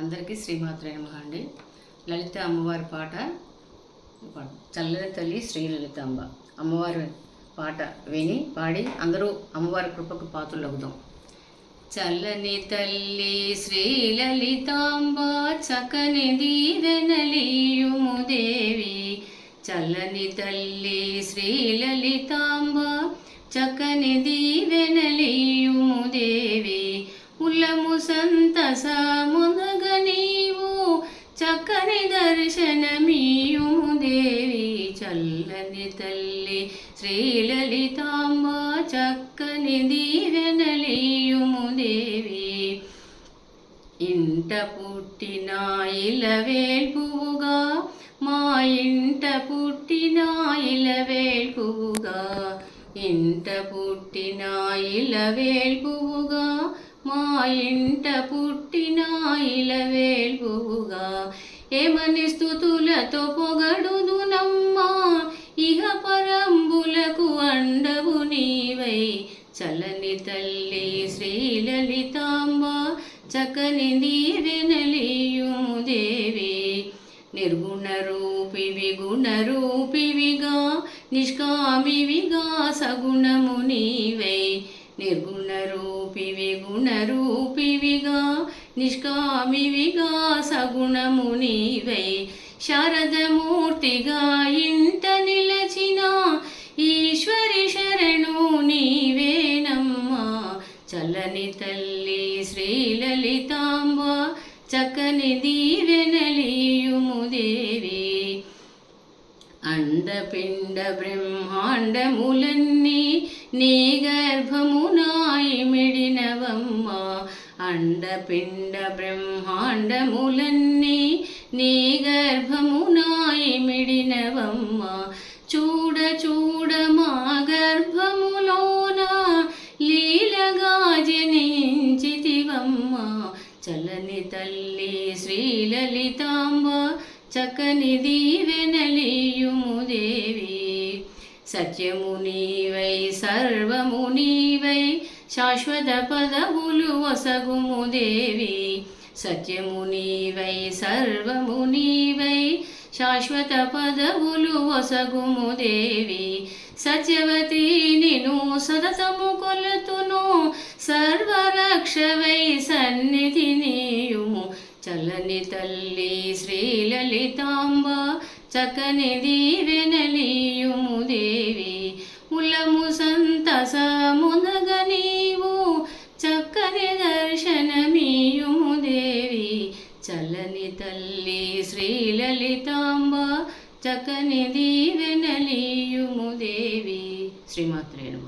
అందరికీ శ్రీమాత్రే నమః అండి. లలిత అమ్మవారి పాట చల్లని తల్లి శ్రీ లలితాంబ అమ్మవారి పాట విని పాడి అందరూ అమ్మవారి కృపకు పాత్రలు అవుదాం. చల్లని తల్లి శ్రీ లలితాంబ చక్కని దీదనలియుము దేవి. చల్లని తల్లి శ్రీ లలితాంబ చక్కని దీవెనలీయుము దేవి. ఉల్లము సంతసమునగ చక్కని దర్శనమీయుము దేవి చల్లని తల్లి శ్రీలలితాంబ చక్కని దీవెనలీయుము దేవి. ఇంట పుట్టిన ఇలవేల్పుగా మా ఇంట పుట్టిన ఇలవేల్పుగా ఇంట పుట్టిన ఇలవేల్పుగా మా ఇంట పుట్టిన ఇలవేల్పుగా ఏమని స్థుతులతో పొగడుదునమ్మా? ఇహ పరంబులకు అండవు నీవై. చలని తల్లి శ్రీలలితాంబ చక్కని దీవెనలియుము దేవి. నిర్గుణ రూపివి గుణ రూపివిగా నిష్కామివిగా సగుణము నీవై. నిర్గుణ రూపివి గుణ రూపి నిష్కామివిగా సగుణము నీవై. శారదమూర్తిగా ఇంట నిలచిన ఈశ్వరి శరణు నీవేనమ్మా. చల్లని తల్లి శ్రీలలితాంబ చక్కని దీవెనలీయుము దేవి. అండపిండ బ్రహ్మాండములన్నీ నీ అండపిండ బ్రహ్మాండములన్నీ నీ గర్భమునాయి మిడినవమ్మ చూడ చూడ మా గర్భములోన లీలగా జనించితివమ్మ చలని తల్లి శ్రీలలితాంబ చక్కని దీవెనలియుము దేవి సత్యము నీవై సర్వము నీవై శాశ్వత పదవులు వసగుము దేవి సత్యము నీవై సర్వము నీవై శాశ్వత పదవులు వసగుము దేవి సత్యవతి నిను సతతము కొలుతును సర్వరక్షవై సన్నిధి నీయుము. చల్లని తల్లి శ్రీలలితాంబ చక్కని దీవెనలీయుము దేవి. చల్లని తల్లి శ్రీలలితాంబ చక్కని దీవెనలీయుము దేవి. శ్రీమాత్రేణుమ